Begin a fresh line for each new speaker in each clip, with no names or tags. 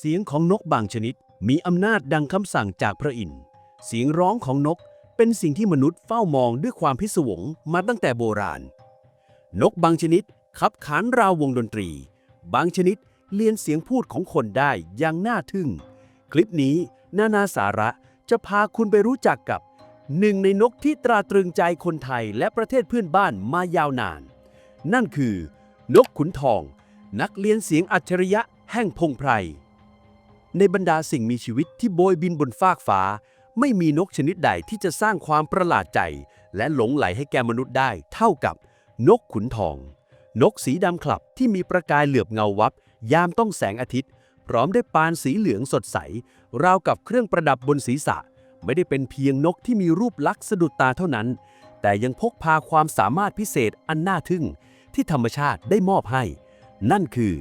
เสียงของนกบางชนิดมีอำนาจดังคำสั่งจากพระอินทร์เสียงร้องของนกเป็นสิ่งที่มนุษย์เฝ้ามองด้วยความพิศวงมาตั้งแต่โบราณ นกบางชนิดขับขานราววงดนตรี บางชนิดเลียนเสียงพูดของคนได้อย่างน่าทึ่ง คลิปนี้นานาสาระจะพาคุณไปรู้จักกับหนึ่งในนกที่ตราตรึงใจคนไทยและประเทศเพื่อนบ้านมายาวนาน นั่นคือ นกขุนทอง นักเลียนเสียงอัจฉริยะแห่งพงไพร ในบรรดาสิ่งมีชีวิตที่โบยบินบนฟากฟ้า ไม่มีนกชนิดใดที่จะสร้างความประหลาดใจ และหลงไหลให้แก่มนุษย์ได้ เท่ากับ นกขุนทอง นกสีดำคลับที่มีประกายเหลือบเงาวับ ยามต้องแสงอาทิตย์ พร้อมด้วยปานสีเหลืองสดใส ราวกับเครื่องประดับบนศีรษะ ไม่ได้เป็นเพียงนกที่มีรูปลักษณ์สะดุดตาเท่านั้น แต่ยังพกพาความสามารถพิเศษอันน่าทึ่ง ที่ธรรมชาติได้มอบให้ นั่นคือ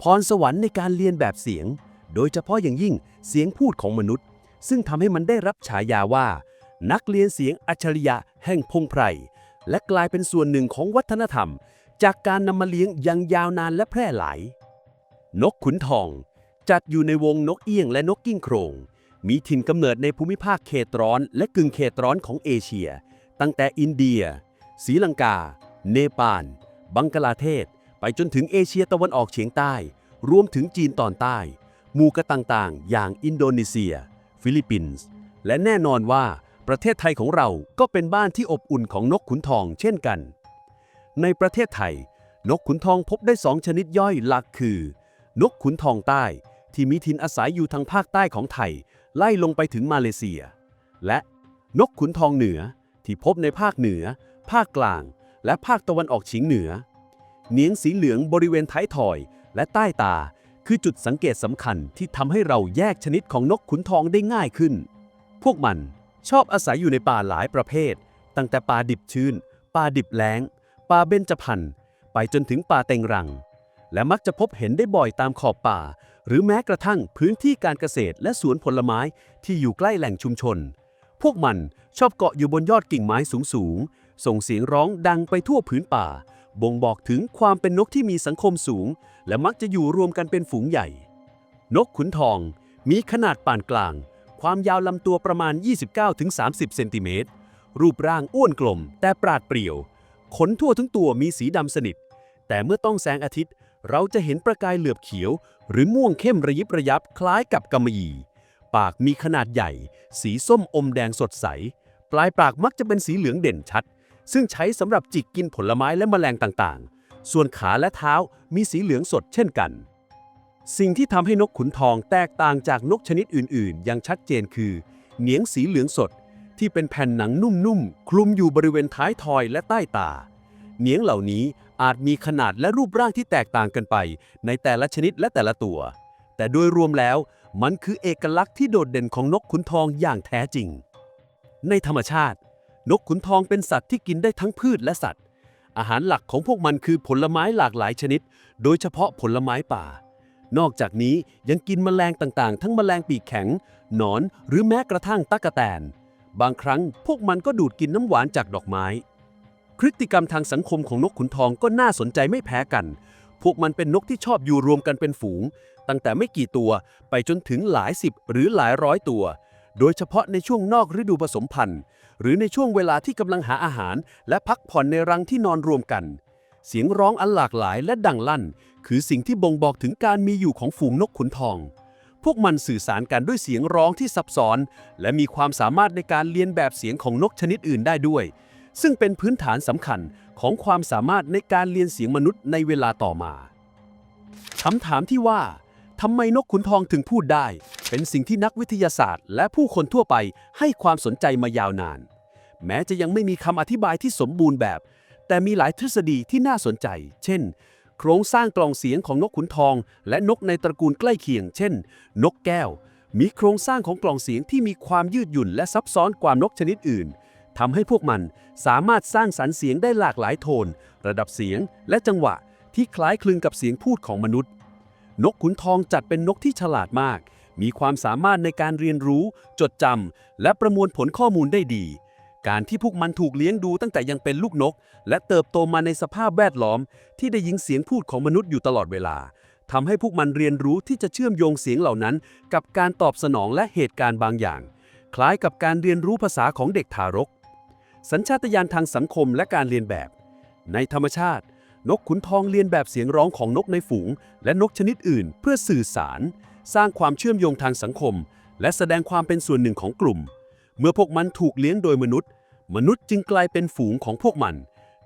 พรสวรรค์ในการเรียนแบบเสียง โดยเฉพาะอย่างยิ่งเสียงพูดของมนุษย์ ซึ่งทำให้มันได้รับฉายาว่า นักเรียนเสียงอัจฉริยะแห่งพงไพร และกลายเป็นส่วนหนึ่งของวัฒนธรรม จากการนำมาเลี้ยงอย่างยาวนานและแพร่หลาย นกขุนทอง จัดอยู่ในวงนกเอี้ยงและนกกิ้งโครง มีถิ่นกำเนิดในภูมิภาคเขตร้อน และกึ่งเขตร้อนของเอเชีย ตั้งแต่อินเดียศรีลังกา เนปาล บังกลาเทศ ไปจนถึงเอเชียตะวันออกเฉียงใต้ รวมถึงจีนตอนใต้ หมู่กะต่างๆ อย่างอินโดนีเซีย ฟิลิปปินส์ และแน่นอนว่าประเทศไทยของเราก็เป็นบ้านที่อบอุ่นของนกขุนทองเช่นกัน ในประเทศไทย นกขุนทองพบได้สองชนิดย่อยหลักคือ นกขุนทองใต้ ที่มีถิ่นอาศัยอยู่ทางภาคใต้ของไทย ไล่ลงไปถึงมาเลเซีย และนกขุนทองเหนือที่พบในภาคเหนือ ภาคกลาง และภาคตะวันออกเฉียงเหนือ เนียงสีเหลืองบริเวณท้ายทอย และใต้ตา คือจุดสังเกตสำคัญที่ทำให้เราแยกชนิดของนกขุนทองได้ง่ายขึ้น พวกมันชอบอาศัยอยู่ในป่าหลายประเภท ตั้งแต่ป่าดิบชื้น ป่าดิบแล้ง ป่าเบญจพรรณ ไปจนถึงป่าเต็งรัง และมักจะพบเห็นได้บ่อยตามขอบป่า หรือแม้กระทั่งพื้นที่การเกษตรและสวนผลไม้ที่อยู่ใกล้แหล่งชุมชน พวกมันชอบเกาะอยู่บนยอดกิ่งไม้สูงๆ ส่งเสียงร้องดังไปทั่วผืนป่า บ่งบอกถึงความเป็นนกที่มีสังคมสูง และมักจะอยู่รวมกันเป็นฝูงใหญ่ นกขุนทองมีขนาดปานกลาง ความยาวลำตัวประมาณ 29-30 เซนติเมตร รูปร่างอ้วนกลม แต่ปราดเปรียว ขนทั่วทั้งตัวมีสีดำสนิท แต่เมื่อต้องแสงอาทิตย์ เราจะเห็นประกายเหลือบเขียว หรือม่วงเข้มระยิบระยับคล้ายกับกำมะหยี่ ปากมีขนาดใหญ่ สีส้มอมแดงสดใส ปลายปากมักจะเป็นสีเหลืองเด่นชัด ซึ่งใช้สำหรับจิกกินผลไม้และแมลงต่างๆ ส่วนขาและเท้ามีสีเหลืองสดเช่นกัน สิ่งที่ทำให้นกขุนทองแตกต่างจากนกชนิดอื่นๆ อย่างชัดเจนคือ เหนียงสีเหลืองสดที่เป็นแผ่นหนังนุ่มๆ คลุมอยู่บริเวณท้ายทอยและใต้ตา เหนียงเหล่านี้อาจมีขนาดและรูปร่างที่แตกต่างกันไป ในแต่ละชนิดและแต่ละตัว แต่โดยรวมแล้วมันคือเอกลักษณ์ที่โดดเด่นของนกขุนทองอย่างแท้จริง ในธรรมชาติ นกขุนทองเป็นสัตว์ที่กินได้ทั้งพืชและสัตว์ อาหารหลักของพวกมันคือผลไม้หลากหลายชนิด โดยเฉพาะผลไม้ป่า นอกจากนี้ยังกินแมลงต่างๆ ทั้งแมลงปีกแข็ง หนอน หรือแม้กระทั่งตั๊กแตน บางครั้งพวกมันก็ดูดกินน้ำหวานจากดอกไม้ พฤติกรรมทางสังคมของนกขุนทองก็น่าสนใจไม่แพ้กัน พวกมันเป็นนกที่ชอบอยู่รวมกันเป็นฝูง ตั้งแต่ไม่กี่ตัวไปจนถึงหลายสิบหรือหลายร้อยตัว โดยเฉพาะในช่วงนอกฤดูผสมพันธุ์ หรือในช่วงเวลาที่กำลังหาอาหาร และพักผ่อนในรังที่นอนรวมกัน เสียงร้องอันหลากหลายและดังลั่น คือสิ่งที่บ่งบอกถึงการมีอยู่ของฝูงนกขุนทอง พวกมันสื่อสารกันด้วยเสียงร้องที่ซับซ้อน และมีความสามารถในการเลียนแบบเสียงของนกชนิดอื่นได้ด้วย ซึ่งเป็นพื้นฐานสำคัญของความสามารถในการเรียนเสียงมนุษย์ในเวลาต่อมาคำถามที่ว่า ทำไมนกขุนทองถึงพูดได้ เป็นสิ่งที่นักวิทยาศาสตร์ และผู้คนทั่วไปให้ความสนใจมายาวนาน แม้จะยังไม่มีคำอธิบายที่สมบูรณ์แบบ แต่มีหลายทฤษฎีที่น่าสนใจ เช่น โครงสร้างกล่องเสียงของนกขุนทอง และนกในตระกูลใกล้เคียง เช่น นกแก้ว มีโครงสร้างของกล่องเสียงที่มีความยืดหยุ่นและซับซ้อนกว่านกชนิดอื่นทำให้พวกมันสามารถสร้างสรรค์เสียงได้หลากหลายโทน ระดับเสียงและจังหวะที่คล้ายคลึงกับเสียงพูดของมนุษย์ นกขุนทองจัดเป็นนกที่ฉลาดมาก มีความสามารถในการเรียนรู้ จดจำ และประมวลผลข้อมูลได้ดี การที่พวกมันถูกเลี้ยงดูตั้งแต่ยังเป็นลูกนก และเติบโตมาในสภาพแวดล้อม ที่ได้ยินเสียงพูดของมนุษย์อยู่ตลอดเวลาทำให้พวกมันเรียนรู้ที่จะเชื่อมโยงเสียงเหล่านั้น กับการตอบสนองและเหตุการณ์บางอย่าง คล้ายกับการเรียนรู้ภาษาของเด็กทารก สัญชาตญาณทางสังคมและการเรียนแบบ ในธรรมชาติ นกขุนทองเรียนแบบเสียงร้องของนกในฝูง และนกชนิดอื่น เพื่อสื่อสาร สร้างความเชื่อมโยงทางสังคม และแสดงความเป็นส่วนหนึ่งของกลุ่ม เมื่อพวกมันถูกเลี้ยงโดยมนุษย์ มนุษย์จึงกลายเป็นฝูงของพวกมัน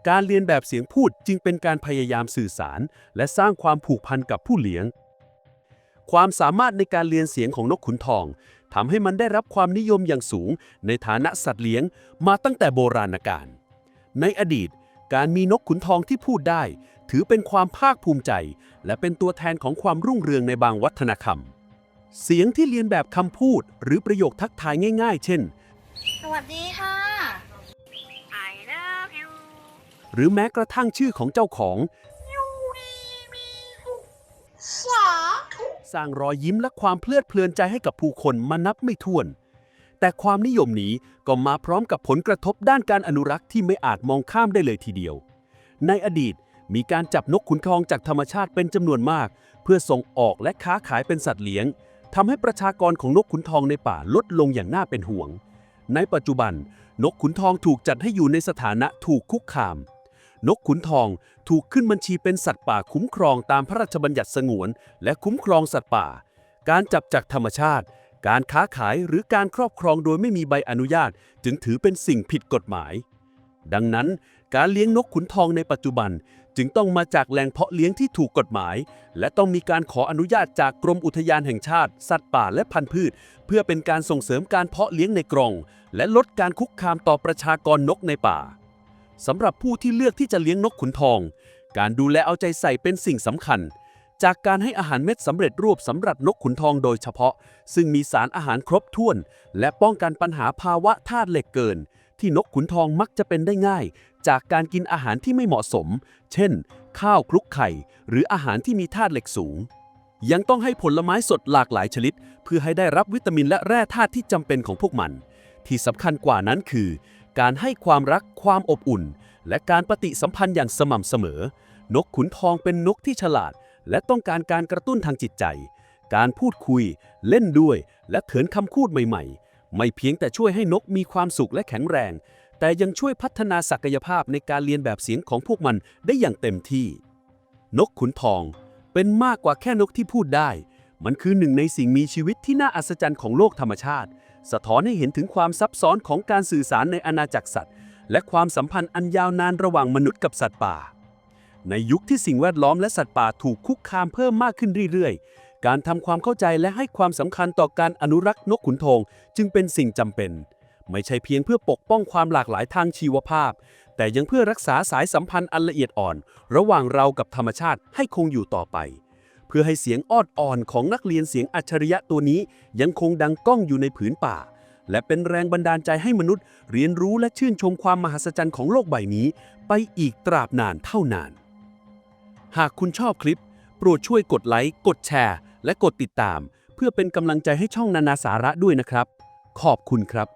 การเรียนแบบเสียงพูดจึงเป็นการพยายามสื่อสาร และสร้างความผูกพันกับผู้เลี้ยง ความสามารถในการเรียนเสียงของนกขุนทองทำให้มันได้รับความนิยมอย่างสูงในฐานะสัตว์เลี้ยงมาตั้งแต่โบราณกาลในอดีต การมีนกขุนทองที่พูดได้ ถือเป็นความภาคภูมิใจ และเป็นตัวแทนของความรุ่งเรืองในบางวัฒนธรรม เสียงที่เรียนแบบคำพูด หรือประโยคทักทายง่าย ๆ เช่น
สวัสดีค่ะ I love you
หรือแม้กระทั่งชื่อของเจ้าของ
สาธุ
สร้างรอยยิ้มและความเพลิดเพลินใจให้กับผู้คนมานับไม่ถ้วน แต่ความนิยมนี้ก็มาพร้อมกับผลกระทบด้านการอนุรักษ์ที่ไม่อาจมองข้ามได้เลยทีเดียว ในอดีตมีการจับนกขุนทองจากธรรมชาติเป็นจำนวนมาก เพื่อส่งออกและค้าขายเป็นสัตว์เลี้ยงทำให้ประชากรของนกขุนทองในป่าลดลงอย่างน่าเป็นห่วง ในปัจจุบัน นกขุนทองถูกจัดให้อยู่ในสถานะถูกคุกคาม นกขุนทองถูกขึ้นบัญชีเป็นสัตว์ป่าคุ้มครองตามพระราชบัญญัติสงวน และคุ้มครองสัตว์ป่า การจับจากธรรมชาติ การค้าขายหรือการครอบครองโดยไม่มีใบอนุญาต จึงถือเป็นสิ่งผิดกฎหมาย ดังนั้นการเลี้ยงนกขุนทองในปัจจุบัน จึงต้องมาจากแหล่งเพาะเลี้ยงที่ถูกกฎหมาย และต้องมีการขออนุญาตจากกรมอุทยานแห่งชาติ สัตว์ป่าและพันธุ์พืช เพื่อเป็นการส่งเสริมการเพาะเลี้ยงในกรงและลดการคุกคามต่อประชากรนกในป่าสำหรับผู้ที่เลือกที่จะเลี้ยงนกขุนทอง การดูแลเอาใจใส่เป็นสิ่งสำคัญ จากการให้อาหารเม็ดสำเร็จรูปสำหรับนกขุนทองโดยเฉพาะ ซึ่งมีสารอาหารครบถ้วน และป้องกันปัญหาภาวะธาตุเหล็กเกิน ที่นกขุนทองมักจะเป็นได้ง่าย จากการกินอาหารที่ไม่เหมาะสม เช่น ข้าวคลุกไข่ หรืออาหารที่มีธาตุเหล็กสูง ยังต้องให้ผลไม้สดหลากหลายชนิด เพื่อให้ได้รับวิตามินและแร่ธาตุที่จำเป็นของพวกมัน ที่สำคัญกว่านั้นคือ การให้ความรักความอบอุ่น และการปฏิสัมพันธ์อย่างสม่ำเสมอ นกขุนทองเป็นนกที่ฉลาด และต้องการการกระตุ้นทางจิตใจ การพูดคุย เล่นด้วย และเถินคำพูดใหม่ ๆ ไม่เพียงแต่ช่วยให้นกมีความสุขและแข็งแรง แต่ยังช่วยพัฒนาศักยภาพในการเรียนแบบเสียงของพวกมันได้อย่างเต็มที่ นกขุนทอง เป็นมากกว่าแค่นกที่พูดได้ มันคือหนึ่งในสิ่งมีชีวิตที่น่าอัศจรรย์ของโลกธรรมชาติ สะท้อนให้เห็นถึงความซับซ้อนของการสื่อสารในอาณาจักรสัตว์ และความสัมพันธ์อันยาวนานระหว่างมนุษย์กับสัตว์ป่า ในยุคที่สิ่งแวดล้อมและสัตว์ป่าถูกคุกคามเพิ่มมากขึ้นเรื่อยๆ การทำความเข้าใจและให้ความสำคัญต่อการอนุรักษ์นกขุนทองจึงเป็นสิ่งจำเป็น ไม่ใช่เพียงเพื่อปกป้องความหลากหลายทางชีวภาพ แต่ยังเพื่อรักษาสายสัมพันธ์อันละเอียดอ่อน ระหว่างเรากับธรรมชาติให้คงอยู่ต่อไป เพื่อให้เสียงออดอ่อนของนักเรียนเสียงอัจฉริยะตัวนี้ยังคงดังก้องอยู่ในผืนป่าและเป็นแรงบันดาลใจให้มนุษย์ เรียนรู้และชื่นชมความมหัศจรรย์ของโลกใบนี้ ไปอีกตราบนานเท่านาน หากคุณชอบคลิป โปรดช่วยกดไลค์ กดแชร์ และกดติดตาม เพื่อเป็นกำลังใจให้ช่องนานาสาระด้วยนะครับ ขอบคุณครับ